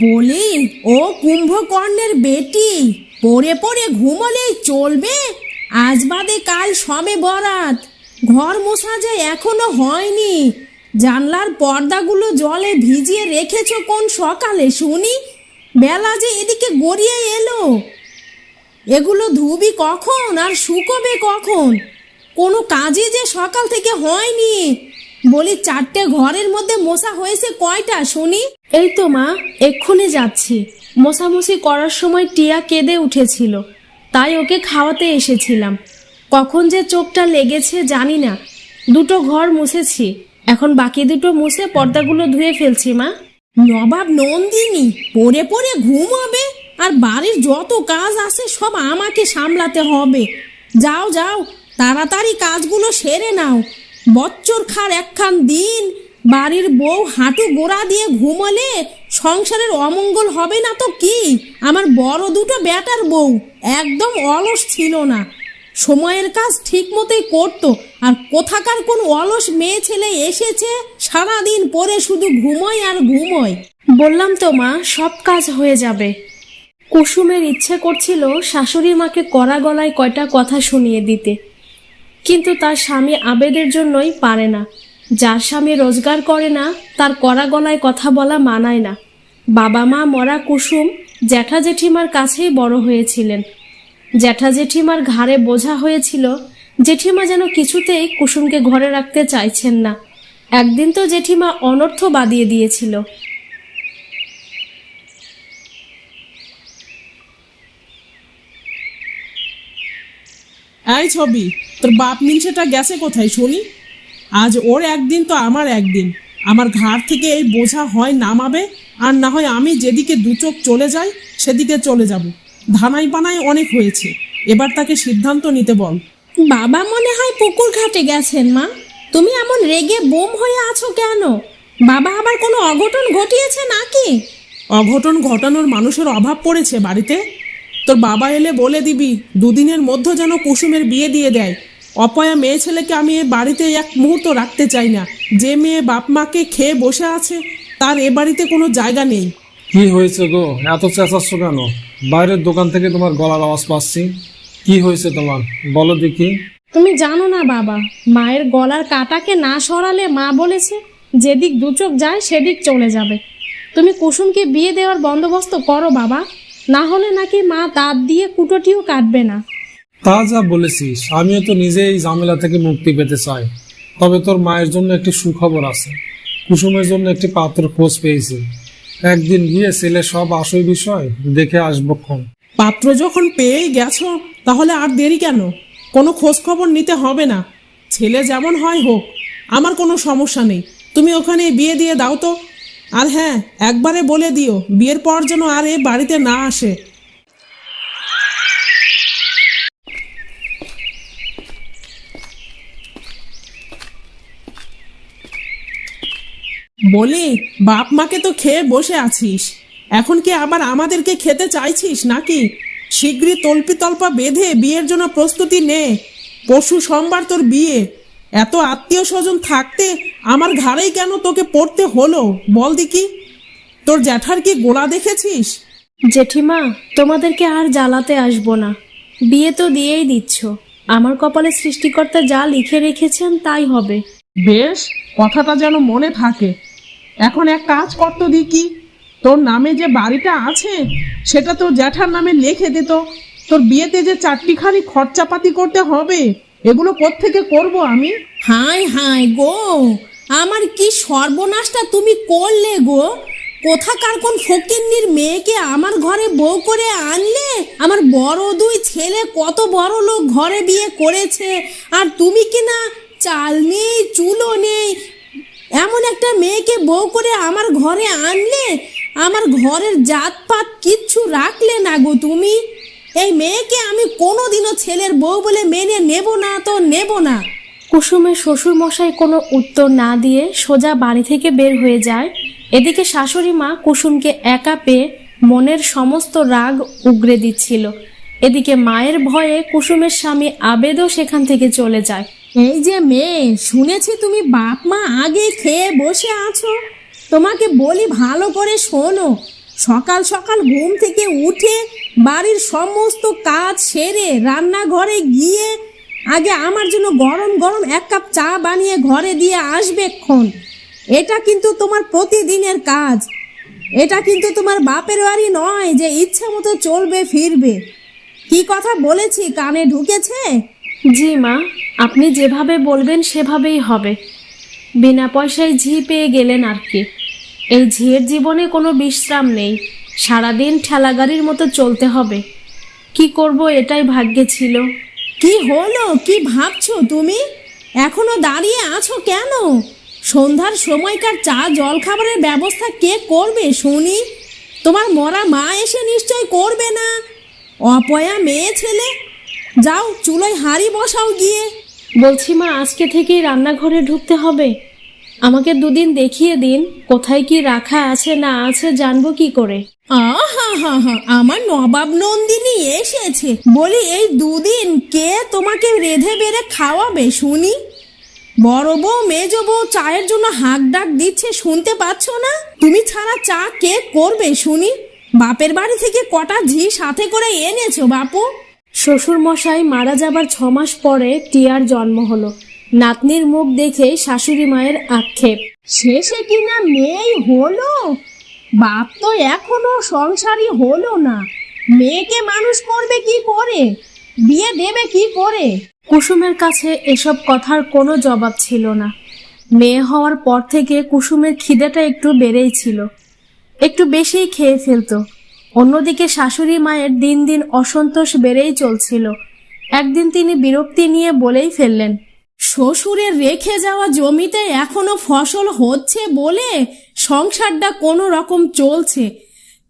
বলি, ও কুম্ভকর্ণের বেটি, পড়ে পড়ে ঘুমলেই চলবে? আজ বাদে কাল সবে বরাত। ঘর মোছা যে এখনও হয়নি। জানলার পর্দাগুলো জলে ভিজিয়ে রেখেছো কোন সকালে, শুনি? বেলা যে এদিকে গড়িয়ে এলো। এগুলো ধুবি কখন আর শুকোবে কখন? কোনো কাজই যে সকাল থেকে হয়নি। বলি চারটে ঘরের মধ্যে মশা হয়েছে কয়টা, শুনি? এই তো মা, এক্ষুনি যাচ্ছি। মশামশি করার সময় টিয়া কেঁদে উঠেছিল। তাই ওকে খাওয়াতে এসেছিলাম। কখন যে চোখটা লেগেছে জানি না। দুটো ঘর মুছেছি। এখন বাকি দুটো মুছে পর্দাগুলো ধুয়ে ফেলছি, মা। নবাব নন্দিনী, পড়ে পড়ে ঘুমাবে। আর বাড়ির যত কাজ আছে সব আমাকে সামলাতে হবে। যাও যাও, তাড়াতাড়ি কাজগুলো সেরে নাও। বচ্চর খার একখান দিন, বাড়ির বউ হাঁটু গোড়া দিয়ে ঘুমলে, সংসারের অমঙ্গল হবে না তো কি? আমার বড় দুটো ব্যাটার বউ, একদম অলস ছিল না। সময়ের কাজ ঠিক মতোই করতো, আর কোথাকার কোন অলস মেয়ে ছেলে এসেছে, সারাদিন পরে শুধু ঘুমোয় আর ঘুমোয়। বললাম তো মা, সব কাজ হয়ে যাবে। কুসুমের ইচ্ছে করছিল শাশুড়ি মাকে কড়া গলায় কয়টা কথা শুনিয়ে দিতে। কিন্তু তার স্বামী আবেদের জন্যই পারে না। যার স্বামী রোজগার করে না, তার কড়া গলায় কথা বলা মানায় না। বাবা মা মরা কুসুম জ্যাঠা জেঠিমার কাছেই বড় হয়েছিলেন। জ্যাঠা জেঠিমার ঘাড়ে বোঝা হয়েছিল, জেঠিমা যেন কিছুতেই কুসুমকে ঘরে রাখতে চাইছেন না। একদিন তো জেঠিমা অনর্থ বাদিয়ে দিয়েছিল। এই ছবি তোর বাপ মিনসেটা গেছে কোথায় শুনি? আজ ওর একদিন তো আমার একদিন। আমার ঘাড় থেকে এই বোঝা হয় নামাবে আর না হয় আমি যেদিকে দু চোখ চলে যাই সেদিকে চলে যাব। ধানাই পানাই অনেক হয়েছে। এবার তাকে সিদ্ধান্ত নিতে বল। বাবা মনে হয় পুকুর ঘাটে গেছেন মা। তুমি এমন রেগে বোম হয়ে আছো কেন? বাবা আবার কোনো অঘটন ঘটিয়েছে নাকি? অঘটন ঘটানোর মানুষের অভাব পড়েছে বাড়িতে। তোর বাবা এলে বলে দিবি দুদিনের মধ্যে যেন কুসুমের বিয়ে দিয়ে দেয়। অপয়া মেয়ে ছেলেকে আমি এ বাড়িতে এক মুহূর্ত রাখতে চাই না। যে মেয়ে বাপ মাকে খেয়ে বসে আছে তার এ বাড়িতে কোনো জায়গা নেই। কি হয়েছে গো? এত চেঁচাচ্ছ কেন? বাইরের দোকান থেকে তোমার গলার আওয়াজ পাচ্ছি। কি হয়েছে তোমার? বলো দেখি। তুমি জানো না বাবা মায়ের গলার কাটাকে না সরালে মা বলেছে যেদিক দু চোখ যায় সেদিক চলে যাবে। তুমি কুসুমকে বিয়ে দেওয়ার বন্দোবস্ত করো বাবা। না হলে নাকি মা দাঁত দিয়ে কুটোটিও কাটবে না। তা যা বলেছিস আমিও তো নিজেই এই ঝামেলা থেকে মুক্তি পেতে চাই। তবে তোর মায়ের জন্য একটি সুখবর আছে। কুসুমের জন্য একটি পাত্র খোঁজ পেয়েছি। একদিন গিয়ে ছেলে সব আসই বিষয় দেখে আসবক্ষণ পাত্র যখন পেয়েই গেছো তাহলে আর দেরি কেন? কোনো খোঁজ খবর নিতে হবে না। ছেলে যেমন হয় হোক আমার কোনো সমস্যা নেই। তুমি ওখানে বিয়ে দিয়ে দাও তো। আর হ্যাঁ একবারে বলে দিও, বিয়ের পর যেন আর এ বাড়িতে না আসে। বলি, বাপ মাকে তো খেয়ে বসে আছিস। এখন কি আবার আমাদেরকে খেতে চাইছিস নাকি? শীঘ্রই তল্পি তল্পা বেঁধে বিয়ের জন্য প্রস্তুতি নে। পরশু সোমবার তোর বিয়ে। এত আত্মীয় স্বজন থাকতে আমার ঘাড়েই কেন তোকে পড়তে হলো? বল দেখি। তোর জ্যাঠার কি গোড়া দেখেছিস? জেঠিমা তোমাদেরকে আর জ্বালাতে আসব না। বিয়ে তো দিয়েই দিচ্ছ। আমার কপালে সৃষ্টিকর্তা যা লিখে রেখেছেন তাই হবে। বেশ কথাটা যেন মনে থাকে। এখন এক কাজ করতো দিকি তোর নামে যে বাড়িটা আছে সেটা তোর জ্যাঠার নামে লিখে দিত তোর বিয়েতে যে চারটিখানি খরচাপাতি করতে হবে এগুলো কোত্থেকে করব আমি? হাই হাই গো, আমার কি সর্বনাশটা তুমি করলে গো? কোথাকার কোন ফকিন্নির মেয়েকে আমার ঘরে বউ করে আনলে? আমার বড় দুই ছেলে কত বড় লোক ঘরে বিয়ে করেছে, আর তুমি কি না চাল নেই, চুলো নেই, এমন একটা মেয়েকে বউ করে আমার ঘরে আনলে? আমার ঘরের জাতপাত কিচ্ছু রাখলে না গো তুমি? এই মেয়েকে আমি কোনোদিনও ছেলের বউ বলে মেনে নেব না তো নেব না। কুসুমের শ্বশুর মশাই কোনো উত্তর না দিয়ে সোজা বাড়ি থেকে বের হয়ে যায়। এদিকে শাশুড়ি মা কুসুমকে একা পেয়ে মনের সমস্ত রাগ উগরে দিচ্ছিল। এদিকে মায়ের ভয়ে কুসুমের স্বামী আবেদও সেখান থেকে চলে যায়। এই যে মেয়ে শুনেছি তুমি বাপ মা আগে খেয়ে বসে আছো। তোমাকে বলি ভালো করে শোনো। সকাল সকাল ঘুম থেকে উঠে বাড়ির সমস্ত কাজ সেরে রান্নাঘরে গিয়ে আগে আমার জন্য গরম গরম এক কাপ চা বানিয়ে ঘরে দিয়ে আসবে ক্ষণ এটা কিন্তু তোমার প্রতিদিনের কাজ। এটা কিন্তু তোমার বাপের বাড়ি নয় যে ইচ্ছে মতো চলবে, ফিরবে। কি কথা বলেছি? কানে ঢুকেছে? জি মা, আপনি যেভাবে বলবেন সেভাবেই হবে। বিনা পয়সায় ঝি পেয়ে গেলেন আর কি। এই ঝিয়ের জীবনে কোনো বিশ্রাম নেই। সারাদিন ঠেলাগাড়ির মতো চলতে হবে। কি করব এটাই ভাগ্যে ছিল। কি হলো? কি ভাবছ তুমি? এখনও দাঁড়িয়ে আছো কেন? সন্ধ্যার সময়কার চা জল খাবারের ব্যবস্থা কে করবে শুনি? তোমার মরা মা এসে নিশ্চয় করবে না। অপয়া মেয়ে ছেলে যাও চুলোয় হাঁড়ি বসাও গিয়ে। বলছি মা আজকে থেকেই রান্নাঘরে ঢুকতে হবে। আমাকে দুদিন দেখিয়ে দিন কোথায় কি রাখা আছে না আছে জানব কি করে। আহা হা হা আমার নবাব নন্দিনী এসেছে। বলি এই দুদিন কে তোমাকে রেধে বেড়ে খাওয়াবে শুনি? বড় বউ মেজ বউ চায়ের জন্য হাঁক ডাক দিচ্ছে শুনতে পাচ্ছ না? তুমি ছাড়া চা কে করবে শুনি? বাপের বাড়ি থেকে কটা ঝি সাথে করে এনেছো বাপু? শ্বশুর মশাই মারা যাবার ছ মাস পরে টিয়ার জন্ম হলো। নাতনির মুখ দেখে শাশুড়ি মায়ের আক্ষেপ। শেষে কিনা মেয়েই হলো? বাপ তো এখনও সংসারই হলো না। মেয়েকে মানুষ করবে কি করে? বিয়ে দেবে কি করে? কুসুমের কাছে এসব কথার কোনো জবাব ছিল না। মেয়ে হওয়ার পর থেকে কুসুমের খিদেটা একটু বেড়েই ছিল। একটু বেশিই খেয়ে ফেলতো। অন্যদিকে শাশুড়ি মায়ের দিন দিন অসন্তোষ বেড়েই চলছিল। একদিন তিনি বিরক্তি নিয়ে বলেই ফেললেন শ্বশুরের রেখে যাওয়া জমিতে এখনও ফসল হচ্ছে বলে সংসারটা কোনো রকম চলছে।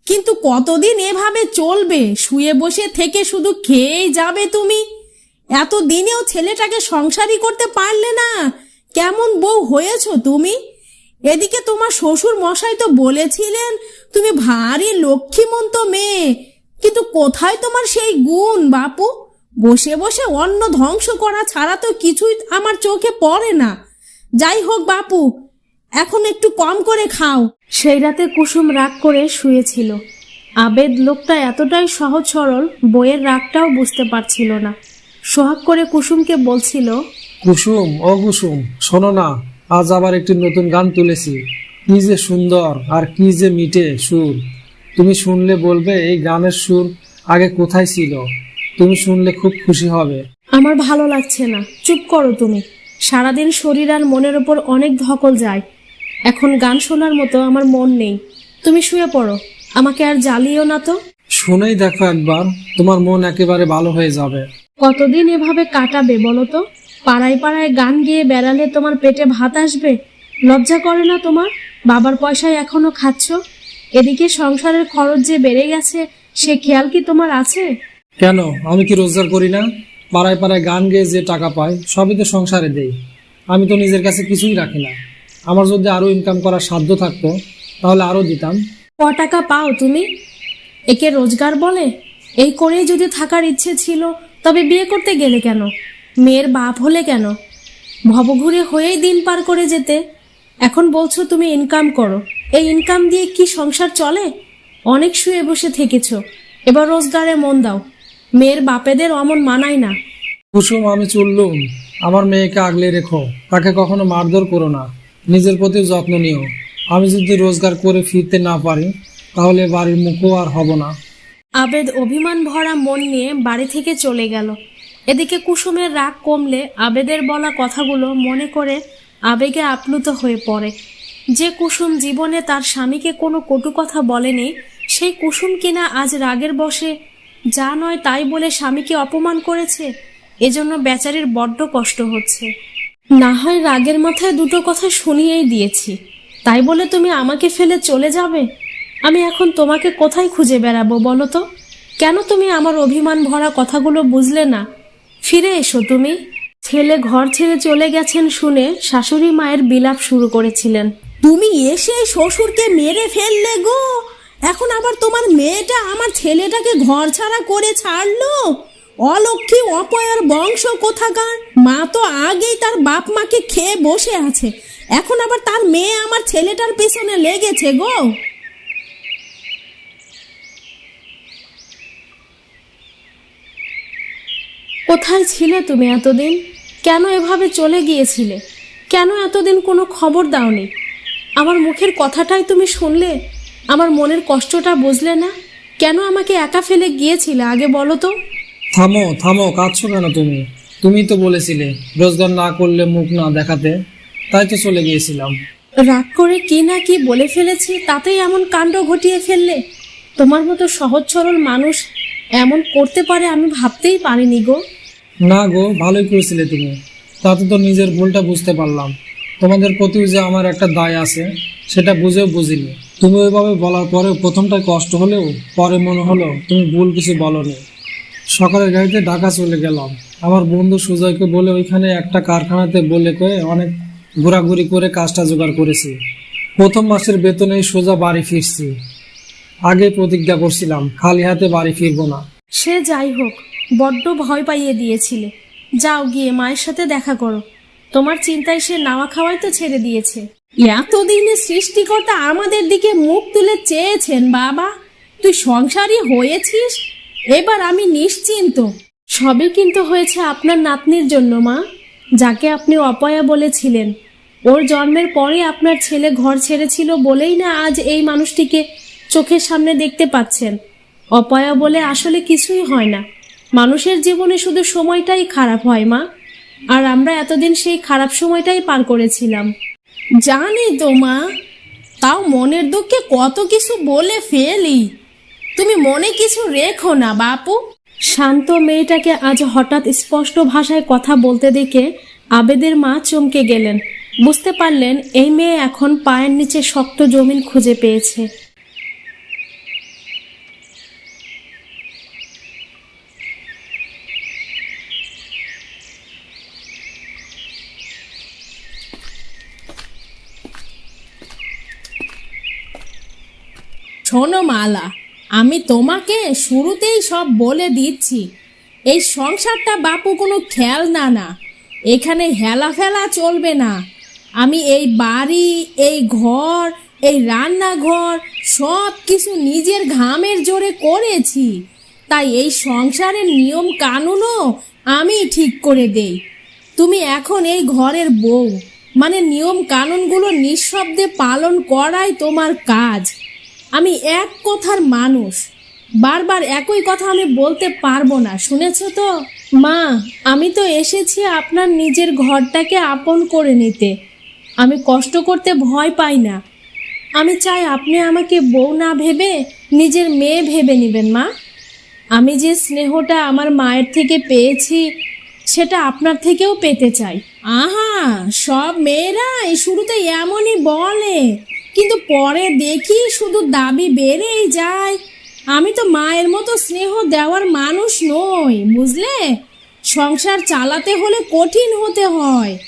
কিন্তু কতদিন এভাবে চলবে? শুয়ে বসে থেকে শুধু খেয়েই যাবে তুমি? এত দিনেও ছেলেটাকে সংসারই করতে পারলে না। কেমন বউ হয়েছো তুমি? এদিকে তোমার শ্বশুর মশাই তো বলেছিলেন, তুমি ভারী লক্ষ্মীমন্ত মেয়ে। কিন্তু কোথায় তোমার সেই গুণ, বাপু? বসে বসে অন্ন ধ্বংস করা ছাড়া তো কিছুই আমার চোখে পড়ে না। যাই হোক বাপু এখন একটু কম করে খাও। সেই রাতে কুসুম রাগ করে শুয়েছিল। আবেদ লোকটা এতটাই সহজ সরল বইয়ের রাগটাও বুঝতে পারছিল না। সোহাগ করে কুসুমকে বলছিল কুসুম ও কুসুম শোনো না আজ আবার একটি নতুন গান তুলেছি। কি যে সুন্দর আর কি যে মিটে সুর। তুমি শুনলে বলবে এই গানের সুর আগে কোথায় ছিল? তুমি শুনলে খুব খুশি হবে। আমার ভালো লাগছে না। চুপ করো তুমি। সারাদিন শরীর আর মনের ওপর অনেক ধকল যায়। এখন গান শোনার মতো আমার মন নেই। তুমি শুয়ে পড়ো। আমাকে আর জ্বালিও না তো। শুনেই দেখো একবার তোমার মন একেবারে ভালো হয়ে যাবে। কতদিন এভাবে কাটাবে বলো তো? পাড়ায় পাড়ায় গান গেয়ে বেড়ালে তোমার পেটে ভাত আসবে? লজ্জা করে না তোমার? বাবার পয়সায় এখনও খাচ্ছ? এদিকে সংসারের খরচ যে বেড়ে গেছে সে খেয়াল কি তোমার আছে? কেন? আমি কি রোজগার করি না? পাড়ায় পাড়ায় গান গেয়ে যে টাকা পাই সবই তো সংসারে দেই। আমি তো নিজের কাছে কিছুই রাখি না। আমার যদি আরও ইনকাম করার সাধ্য থাকতো, তাহলে আরও দিতাম। ক টাকা পাও তুমি? একে রোজগার বলে? এই করেই যদি থাকার ইচ্ছে ছিল, তবে বিয়ে করতে গেলে কেন? মেয়ের বাপ হলে কেন? ভবঘুরে হয়েই দিন পার করে যেতে। এখন বলছো তুমি ইনকাম করো। এই ইনকাম দিয়ে কি সংসার চলে? অনেক শুয়ে বসে থেকেছ। এবার রোজগারে মন দাও। মেয়ের বাপেদের অমন মানায় না। কুসুম আমি চললুম। আমার মেয়েকে আগলে রেখো। তাকে কখনো মারধর করো না। নিজের প্রতি যত্ন নিও। আমি যদি রোজগার করে ফিরতে না পারি তাহলে বাড়ির মুখও আর হব না। আবেদ অভিমান ভরা মন নিয়ে বাড়ি থেকে চলে গেল। এদিকে কুসুমের রাগ কমলে আবেদের বলা কথাগুলো মনে করে আবেগে আপ্লুত হয়ে পড়ে। যে কুসুম জীবনে তার স্বামীকে কোনো কটু কথা বলেনি সেই কুসুম কিনা আজ রাগের বসে যা নয় তাই বলে স্বামীকে অপমান করেছে? এজন্য বেচারির বড্ড কষ্ট হচ্ছে। না হয় রাগের মাথায় দুটো কথা শুনিয়েই দিয়েছি। তাই বলে তুমি আমাকে ফেলে চলে যাবে? আমি এখন তোমাকে কোথায় খুঁজে বেড়াবো বলো তো? কেন তুমি আমার অভিমান ভরা কথাগুলো বুঝলে না? ফিরে এসো তুমি। ছেলে ঘর ছেড়ে চলে গেছেন শুনে শাশুড়ি মায়ের বিলাপ শুরু করেছিলেন। তুমি এসে শ্বশুরকে মেরে ফেললে গো! এখন আবার তোমার মেয়েটা আমার ছেলেটাকে ঘর ছাড়া করে ছাড়লো? অলক্ষী অপয়ার বংশ কোথাকার? মা তো আগেই তার বাপ মাকে খেয়ে বসে আছে। এখন আবার তার মেয়ে আমার ছেলেটার পেছনে লেগেছে গো। কোথায় ছিলে তুমি এতদিন? কেন এভাবে চলে গিয়েছিলে? কেন এতদিন কোনো খবর দাওনি? আমার মুখের কথাটাই তুমি শুনলে? আমার মনের কষ্টটা বুঝলে না? কেন আমাকে একা ফেলে গিয়েছিলে? আগে বলো তো। থামো থামো কাঁদছো কেন তুমি? তুমি তো বলেছিলে রোজগার না করলে মুখ না দেখাতে। তাই তো চলে গিয়েছিলাম। রাগ করে কি না কি বলে ফেলেছি তাতেই এমন কাণ্ড ঘটিয়ে ফেললে? তোমার মতো সহজ সরল মানুষ এমন করতে পারে আমি ভাবতেই পারিনি গো। না গো ভালোই করেছিলে তুমি। তাতে তো নিজের ভুলটা বুঝতে পারলাম। তোমাদের প্রতিও যে আমার একটা দায় আছে সেটা বুঝেও বুঝিনি। তুমি ওইভাবে বলার পরে প্রথমটা কষ্ট হলেও পরে মনে হলো তুমি ভুল কিছু বলো বলনি। সকালের গাড়িতে ঢাকা চলে গেলাম। আমার বন্ধু সুজয়কে বলে ওইখানে একটা কারখানাতে বলে কয়ে অনেক ঘোরাঘুরি করে কাজটা জোগাড় করেছি। প্রথম মাসের বেতনেই সোজা বাড়ি ফিরছি। আগে প্রতিজ্ঞা করছিলাম, খালি হাতে বাড়ি ফিরবো না। সে যাই হোক, বড্ড ভয় পাইয়ে দিয়েছিলে। যাও গিয়ে মায়ের সাথে দেখা করো। তোমার চিন্তায় সে নাওয়া খাওয়াই তো ছেড়ে দিয়েছে। এতদিনে সৃষ্টিকর্তা আমাদের দিকে মুখ তুলে চেয়েছেন, বাবা। তুই সংসারী হয়েছিস? এবার আমি নিশ্চিন্ত। সবই কিন্তু হয়েছে আপনার নাতনির জন্য, মা। যাকে আপনি অপয়া বলেছিলেন। ওর জন্মের পরে আপনার ছেলে ঘর ছেড়েছিল বলেই না আজ এই মানুষটিকে চোখের সামনে দেখতে পাচ্ছেন। অপয়া বলে আসলে কিছুই হয় না। মানুষের জীবনে শুধু সময়টাই খারাপ হয়, মা। আর আমরা এতদিন সেই খারাপ সময়টাই পার করেছিলাম। জানি তো, মা। তাও মনের দুঃখে কত কিছু বলে ফেলি। তুমি মনে কিছু রেখো না, বাপু। শান্ত মেয়েটাকে আজ হঠাৎ স্পষ্ট ভাষায় কথা বলতে দেখে আবেদের মা চমকে গেলেন। বুঝতে পারলেন, এই মেয়ে এখন পায়ের নিচে শক্ত জমিন খুঁজে পেয়েছে। শোনো মালা, আমি তোমাকে শুরুতেই সব বলে দিচ্ছি। এই সংসারটা বাপু কোনো খেলনা না এখানে হেলা ফেলা চলবে না। আমি এই বাড়ি, এই ঘর, এই রান্নাঘর সব কিছু নিজের ঘামের জোরে করেছি। তাই এই সংসারের নিয়ম কানুনও আমি ঠিক করে দেই। তুমি এখন এই ঘরের বউ মানে নিয়ম কানুনগুলো নিঃশব্দে পালন করাই তোমার কাজ। আমি এক কথার মানুষ। বারবার একই কথা আমি বলতে পারব না, শুনেছো তো? মা, আমি তো এসেছি আপনার নিজের ঘরটাকে আপন করে নিতে। আমি কষ্ট করতে ভয় পাই না। আমি চাই আপনি আমাকে বউ না ভেবে নিজের মেয়ে ভেবে নেবেন, মা। আমি যে স্নেহটা আমার মায়ের থেকে পেয়েছি, সেটা আপনার থেকেও পেতে চাই। আহা, সব মেয়েরা এই শুরুতে এমনই বলে। কিন্তু পরে দেখি শুধু দাবি বেড়েই যায়। আমি তো মায়ের মতো স্নেহ দেওয়ার মানুষ নই, বুঝলে? সংসার চালাতে হলে কঠিন হতে হয়।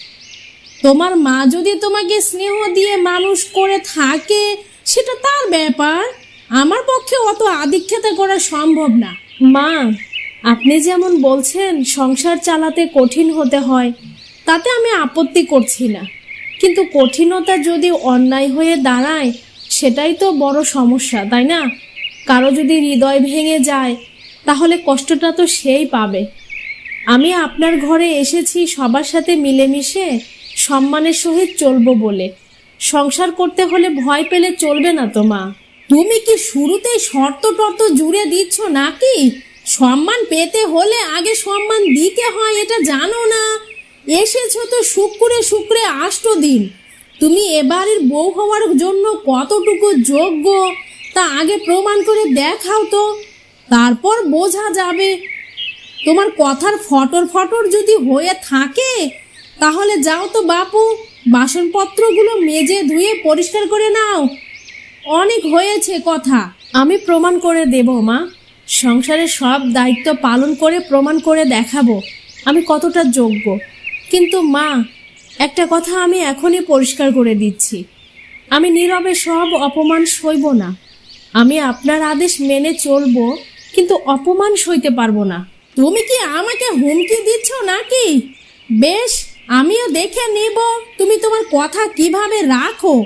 তোমার মা যদি তোমাকে স্নেহ দিয়ে মানুষ করে থাকে, সেটা তার ব্যাপার। আমার পক্ষে অত আদিক্ষেতা করা সম্ভব না। মা, আপনি যেমন বলছেন, সংসার চালাতে কঠিন হতে হয়, তাতে আমি আপত্তি করছি না। কিন্তু কঠিনতা যদি অন্যায় হয়ে দাঁড়ায়, সেটাই তো বড় সমস্যা, তাই না? কারও যদি হৃদয় ভেঙে যায়, তাহলে কষ্টটা তো সেই পাবে। আমি আপনার ঘরে এসেছি সবার সাথে মিলেমিশে সম্মানের সহিত চলবো বলে। সংসার করতে হলে ভয় পেলে চলবে না তো মা। তুমি কি শুরুতেই শর্ত টর্ত জুড়ে দিচ্ছ নাকি? সম্মান পেতে হলে আগে সম্মান দিতে হয়, এটা জানো না। এসেছ তো শুক্রে শুক্রে আষ্ট দিন তুমি এবারের বউ হওয়ার জন্য কতটুকু যোগ্য তা আগে প্রমাণ করে দেখাও তো, তারপর বোঝা যাবে। তোমার কথার ফটর ফটর যদি হয়ে থাকে, তাহলে যাও তো বাপু, বাসনপত্রগুলো মেজে ধুয়ে পরিষ্কার করে নাও। অনেক হয়েছে কথা। আমি প্রমাণ করে দেব, মা। সংসারের সব দায়িত্ব পালন করে প্রমাণ করে দেখাবো। আমি কতটা যোগ্য। কিন্তু মা, একটা কথা আমি এখনই পরিষ্কার করে দিচ্ছি। আমি নীরবে সব অপমান সইব না। আমি আপনার আদেশ মেনে চলবো, কিন্তু অপমান সইতে পারব না। তুমি কি আমাকে হুমকি দিচ্ছ নাকি? বেশ, আমিও দেখে নেব। তুমি তোমার কথা কীভাবে রাখো?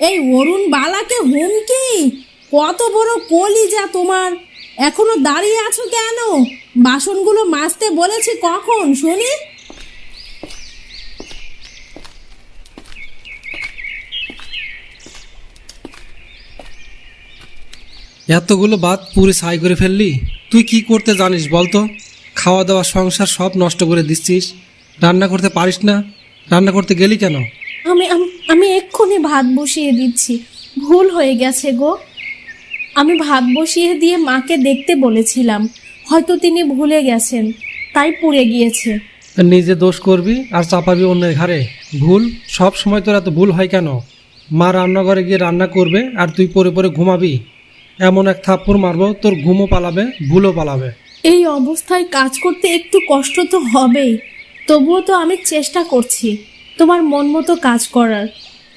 এই অরুণ বালাকে হুমকি? কত বড় কলিজা তোমার। এখনও দাঁড়িয়ে আছো কেন? বাসনগুলো মাজতে বলেছি কখন, শুনি? এতগুলো বাদ পুরে ছাই করে ফেললি? তুই কি করতে জানিস বলতো? খাওয়া দাওয়া সংসার সব নষ্ট করে দিচ্ছিস। রান্না করতে পারিস না। রান্না করতে গেলি কেন? আমি আম- আমি এক্ষুনি ভাত বসিয়ে দিচ্ছি। ভুল হয়ে গেছে গো। আমি ভাত বসিয়ে দিয়ে মাকে দেখতে বলেছিলাম। হয়তো তিনি ভুলে গেছেন তাই পুড়ে গিয়েছে। নিজে দোষ করবি আর চাপাবি অন্যের ঘাড়ে। ভুল সব সময় তোর এত ভুল হয় কেন? মা রান্নাঘরে গিয়ে রান্না করবে আর তুই পরে পরে ঘুমাবি। এমন এক থাপ্পড় মারবো তোর ঘুমও পালাবে ভুলও পালাবে। এই অবস্থায় কাজ করতে একটু কষ্ট তো হবেই তবুও তো আমি চেষ্টা করছি তোমার মন মতো কাজ করার।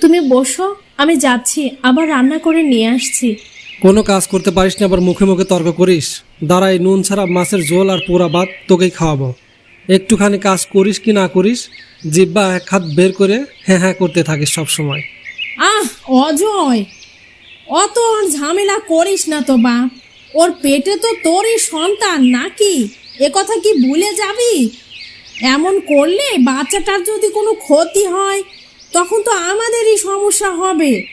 তুমি বসো আমি যাচ্ছি আবার রান্না করে নিয়ে আসছি। কোনো কাজ করতে পারিস না আবার মুখে মুখে তর্ক করিস। দাঁড়াই নুন ছাড়া মাছের ঝোল আর পোড়া ভাত তোকেই খাওয়াবো। একটুখানি কাজ করিস কি না করিস জিব্বা এক হাত বের করে হ্যাঁ হ্যাঁ করতে থাকিস সবসময়। আহ অজয়! অত ঝামেলা করিস না তো বা ওর পেটে তো তোরই সন্তান নাকি? এ কথা কি ভুলে যাবি? এমন করলে বাচ্চাটার যদি কোনো ক্ষতি হয়, তখন তো আমাদেরই সমস্যা হবে।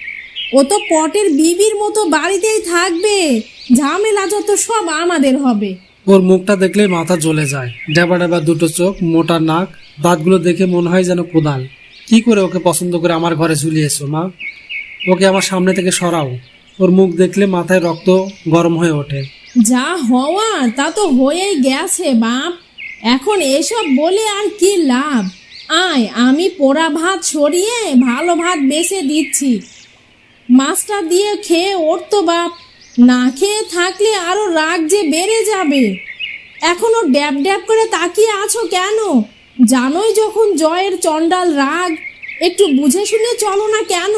ও তো পটের বিবির মতো বাড়িতেই থাকবে। ঝামেলা যত সব আমাদের হবে। ওর মুখটা দেখলে মাথা জ্বলে যায়। ডেবা ডেবা দুটো চোখ, মোটা নাক, দাঁতগুলো দেখে মনে হয় যেন কোদাল। কি করে ওকে পছন্দ করে আমার ঘরে ঝুলিয়েছো, মা? ওকে আমার সামনে থেকে সরাও। ওর মুখ দেখলে মাথায় রক্ত গরম হয়ে ওঠে। যা হওয়ার তা তো হয়েই গেছে, বাপ। এখন এসব বলে আর কি লাভ? আয়, আমি পোড়া ভাত সরিয়ে ভালো ভাত বেছে দিচ্ছি। মাছটা দিয়ে খেয়ে উঠতো বাপ। না খেয়ে থাকলে আরও রাগ যে বেড়ে যাবে। এখনও ড্যাব ড্যাব করে তাকিয়ে আছো কেন? জানোই যখন জয়ের চণ্ডাল রাগ, একটু বুঝে শুনে চলো না কেন?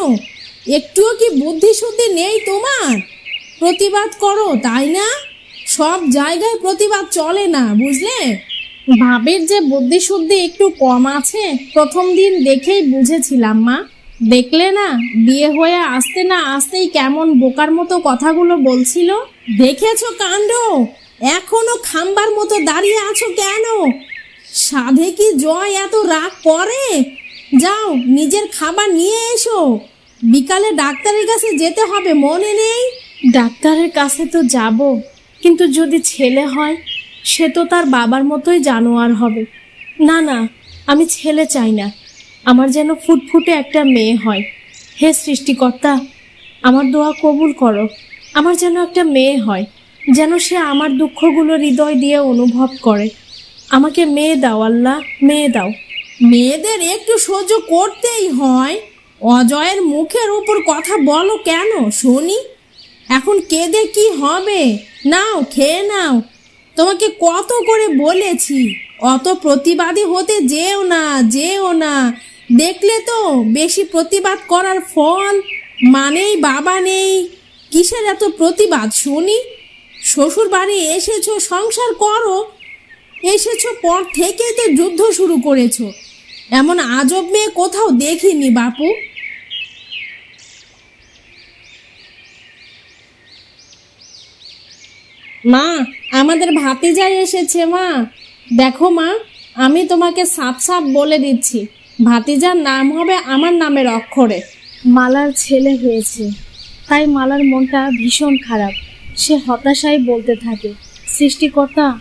একটুও কি বুদ্ধি শুদ্ধি নেই তোমার? প্রতিবাদ করো, তাই না? সব জায়গায় প্রতিবাদ চলে না, বুঝলে? ভাবের যে বুদ্ধি শুদ্ধি একটু কম আছে, প্রথম দিন দেখেই বুঝেছিলাম মা। দেখলে না, বিয়ে হয়ে আসতে না আসতেই কেমন বোকার মতো কথাগুলো বলছিল। দেখেছ কাণ্ড? এখনও খাম্বার মতো দাঁড়িয়ে আছো কেন? সাধে কি জয় এত রাগ করে? যাও, নিজের খাবার নিয়ে এসো। বিকালে ডাক্তারের কাছে যেতে হবে মনে নেই? ডাক্তারের কাছে তো যাব কিন্তু যদি ছেলে হয় সে তো তার বাবার মতোই জানোয়ার হবে। না না আমি ছেলে চাই না। আমার যেন ফুটফুটে একটা মেয়ে হয়। হে সৃষ্টিকর্তা আমার দোয়া কবুল করো। আমার যেন একটা মেয়ে হয় যেন সে আমার দুঃখগুলো হৃদয় দিয়ে অনুভব করে। আমাকে মেয়ে দাও আল্লাহ মেয়ে দাও। মেয়েদের একটু সহ্য করতেই হয়। অজয়ের মুখের উপর কথা বলো কেন শুনি এখন কেঁদে কি হবে? নাও, খেয়ে নাও। তোমাকে কত করে বলেছি। অত প্রতিবাদী হতে যেও না যেও না। দেখলে তো বেশি প্রতিবাদ করার ফল মানেই বাবা নেই। কিসের এত প্রতিবাদ শুনি শ্বশুর বাড়ি এসেছ, সংসার করো। এসেছ পর থেকেই তো যুদ্ধ শুরু করেছ। এমন আজব মেয়ে কোথাও দেখিনি, বাপু। মা, আমাদের ভাতিজাই এসেছে, মা। দেখো, মা, আমি তোমাকে সাপ সাপ বলে দিচ্ছি। ভাতিজার নাম হবে আমার নামের অক্ষরে। মালার ছেলে হয়েছে। তাই মালার মনটা ভীষণ খারাপ। সে হতাশায় বলতে থাকে, সৃষ্টিকর্তা,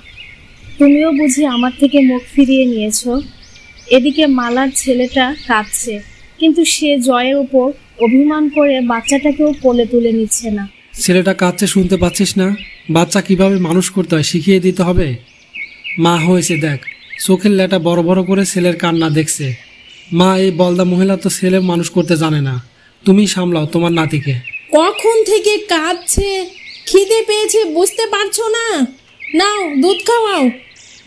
তুমিও বুঝি আমার থেকে মুখ ফিরিয়ে নিয়েছো? এদিকে মালার ছেলেটা কাঁদছে কিন্তু সে জয়ের উপর অভিমান করে বাচ্চাটাকেও কোলে তুলে নিচ্ছে না। ছেলেটা কাঁদছে শুনতে পাচ্ছিস না? বাচ্চা কীভাবে মানুষ করতে হয় শিখিয়ে দিতে হবে? মা হয়েছে দেখ চোখের লেটা বড় বড় করে ছেলের কান্না দেখছে। মা এই বলদা মহিলা তো ছেলে মানুষ করতে জানে না। তুমি সামলাও তোমার নাতিকে। কখন থেকে কাঁদছে? খিদে পেয়েছে বুঝতে পারছ না? নাও দুধ খাওয়াও।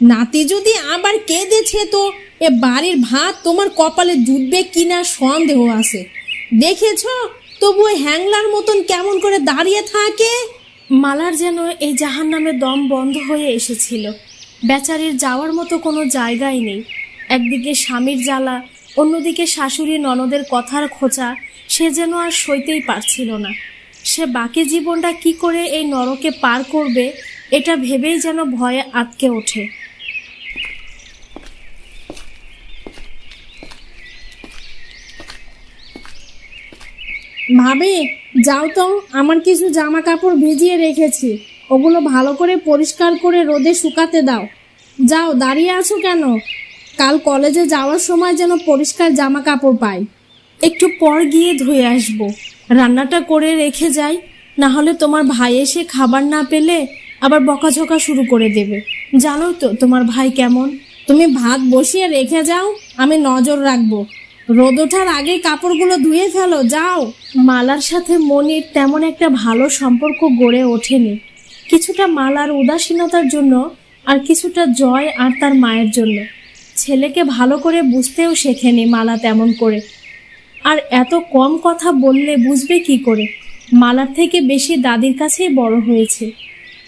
নাতি যদি আবার কেঁদেছে তো? এ বাড়ির ভাত তোমার কপালে জুটবে কিনা সন্দেহ আছে। দেখেছ? তবু হ্যাংলার মতন কেমন করে দাঁড়িয়ে থাকে? মালার যেন এই জাহান নামে দম বন্ধ হয়ে এসেছিল। বেচারির যাওয়ার মতো কোনো জায়গাই নেই। একদিকে স্বামীর জ্বালা, অন্যদিকে শাশুড়ি ননদের কথার খোঁচা, সে যেন আর সইতেই পারছিল না। সে বাকি জীবনটা কি করে এই নরকে পার করবে, এটা ভেবেই যেন ভয়ে আটকে ওঠে। ভাবি, যাও তো, আমার কিছু জামা কাপড় ভিজিয়ে রেখেছি। ওগুলো ভালো করে পরিষ্কার করে রোদে শুকাতে দাও। যাও, দাঁড়িয়ে আছো কেন? কাল কলেজে যাওয়ার সময় যেন পরিষ্কার জামা কাপড় পাই। একটু পর গিয়ে ধুয়ে আসব। রান্নাটা করে রেখে যাই, না হলে তোমার ভাই এসে খাবার না পেলে আবার বকাঝকা শুরু করে দেবে। জানো তো তোমার ভাই কেমন? তুমি ভাত বসিয়ে রেখে যাও, আমি নজর রাখব। রোদ ওঠার আগে কাপড়গুলো ধুয়ে ফেলো, যাও। মালার সাথে মনির তেমন একটা ভালো সম্পর্ক গড়ে ওঠেনি। কিছুটা মালার উদাসীনতার জন্য আর কিছুটা জয় আর তার মায়ের জন্য। ছেলেকে ভালো করে বুঝতেও শেখেনি মালা তেমন করে। আর এত কম কথা বললে বুঝবে কি করে? মালার থেকে বেশি দাদির কাছেই বড় হয়েছে।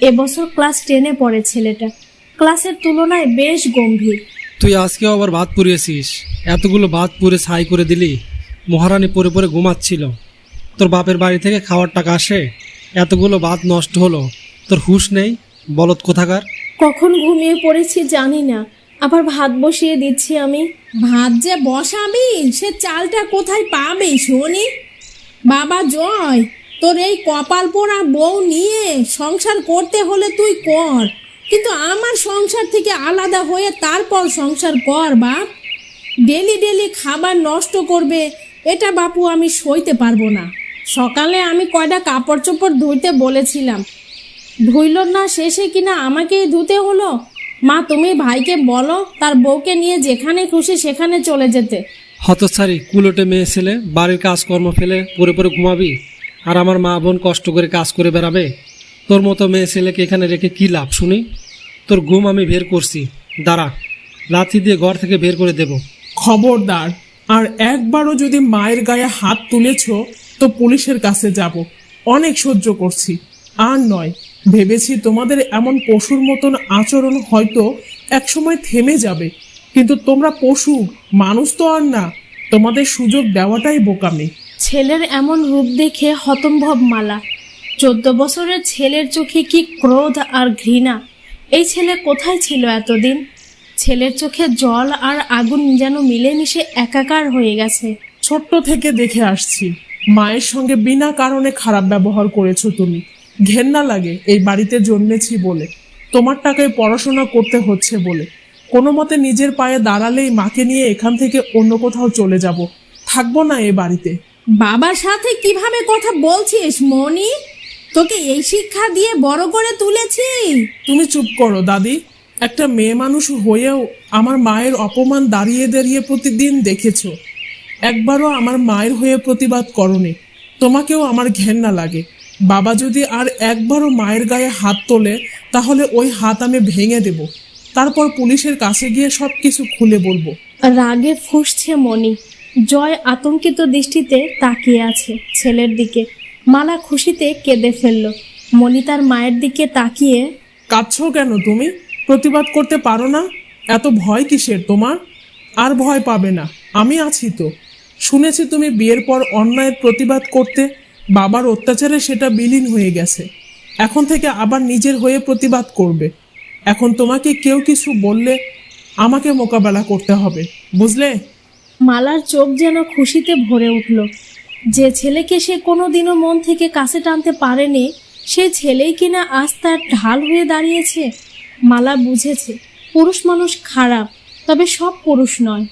এবছর ক্লাস টেনে পড়ে ছেলেটা। ক্লাসের তুলনায় বেশ গম্ভীর। তুই আজকেও আবার ভাত পুড়িয়েছিস? এতগুলো ভাত পুড়ে ছাই করে দিলি মহারানী পরে পরে ঘুমাচ্ছিল। তোর বাপের বাড়ি থেকে খাওয়ার টাকা আসে এতগুলো ভাত নষ্ট হলো। তোর হুঁশ নেই? বলত কোথাকার? কখন ঘুমিয়ে পড়েছি জানি না। আবার ভাত বসিয়ে দিচ্ছি আমি। ভাত যে বসাবি সে চালটা কোথায় পাবে শুনি? বাবা জয় তোর এই কপাল পোড়া বউ নিয়ে সংসার করতে হলে তুই কর। কিন্তু আমার সংসার থেকে আলাদা হয়ে তারপর সংসার কর, বাপ। ডেলি ডেলি খাবার নষ্ট করবে, এটা বাপু আমি সইতে পারব না। সকালে আমি কয়টা কাপড় চোপড় ধুইতে বলেছিলাম। ধুইল না শেষে কিনা আমাকেই ধুতে হলো? মা, তুমি ভাইকে বলো, তার বউকে নিয়ে যেখানে খুশি সেখানে চলে যেতে। হতচ্ছারি কুলোটে মেয়ে ছেলে, বাড়ির কাজকর্ম ফেলে পরে পরে ঘুমাবি? আর আমার মা বোন কষ্ট করে কাজ করে বেড়াবে? তোর মতো মেয়ে ছেলেকে এখানে রেখে কি লাভ শুনি? তোর ঘুম আমি বের করছি। দাঁড়া লাথি দিয়ে ঘর থেকে বের করে দেব। খবরদার আর একবারও যদি মায়ের গায়ে হাত তুলেছ তো পুলিশের কাছে যাব। অনেক সহ্য করছি। আর নয় ভেবেছি তোমাদের এমন পশুর মতন আচরণ হয়তো একসময় থেমে যাবে। কিন্তু তোমরা পশু মানুষ তো আর না। তোমাদের সুযোগ দেওয়াটাই বোকামি। ছেলের এমন রূপ দেখে হতম্ভব মালা। চোদ্দ বছরের ছেলের চোখে কি ক্রোধ আর ঘৃণা? এই ছেলে কোথায় ছিল এতদিন? ছেলের চোখে জল আর আগুন যেন মিলেমিশে একাকার হয়ে গেছে। ছোট্ট থেকে দেখে আসছি। মায়ের সঙ্গে বিনা কারণে খারাপ ব্যবহার করেছ তুমি। ঘেন্না লাগে এই বাড়িতে জন্মেছি বলে। তোমার টাকায় পড়াশোনা করতে হচ্ছে বলে। কোনো মতে নিজের পায়ে দাঁড়ালেই মাকে নিয়ে এখান থেকে অন্য কোথাও চলে যাব। থাকব না এ বাড়িতে। বাবার সাথে কীভাবে কথা বলছিস মনি তোকে এই শিক্ষা দিয়ে বড় করে তুলেছি। তুমি চুপ করো দাদি। একটা মেয়ে মানুষ হয়েও আমার মায়ের অপমান দাঁড়িয়ে দাঁড়িয়ে প্রতিদিন দেখেছ। একবারও আমার মায়ের হয়ে প্রতিবাদ করনি। তোমাকেও আমার ঘেন্না লাগে। বাবা যদি আর একবারও মায়ের গায়ে হাত তোলে তাহলে ওই হাত আমি ভেঙে দেব। তারপর পুলিশের কাছে গিয়ে সব কিছু খুলে বলব। রাগে ফুঁসছে মনি জয় আতঙ্কিত দৃষ্টিতে তাকিয়ে আছে ছেলের দিকে। মালা খুশিতে কেঁদে ফেলল। মনি তার মায়ের দিকে তাকিয়ে কাঁদছো কেন তুমি? প্রতিবাদ করতে পারো না? এত ভয় কিসের তোমার? আর ভয় পাবে না। আমি আছি তো। শুনেছি তুমি বিয়ের পর অন্যায়ের প্রতিবাদ করতে বাবার অত্যাচারে সেটা বিলীন হয়ে গেছে। এখন থেকে আবার নিজের হয়ে প্রতিবাদ করবে। এখন তোমাকে কেউ কিছু বললে আমাকে মোকাবেলা করতে হবে বুঝলে? মালার চোখ যেন খুশিতে ভরে উঠল। যে ছেলেকে সে কোনোদিনও মন থেকে কাছে টানতে পারেনি সে ছেলেই কিনা আজ তার ঢাল হয়ে দাঁড়িয়েছে? মালা বুঝেছে, পুরুষ মানুষ খারাপ, তবে সব পুরুষ নয়।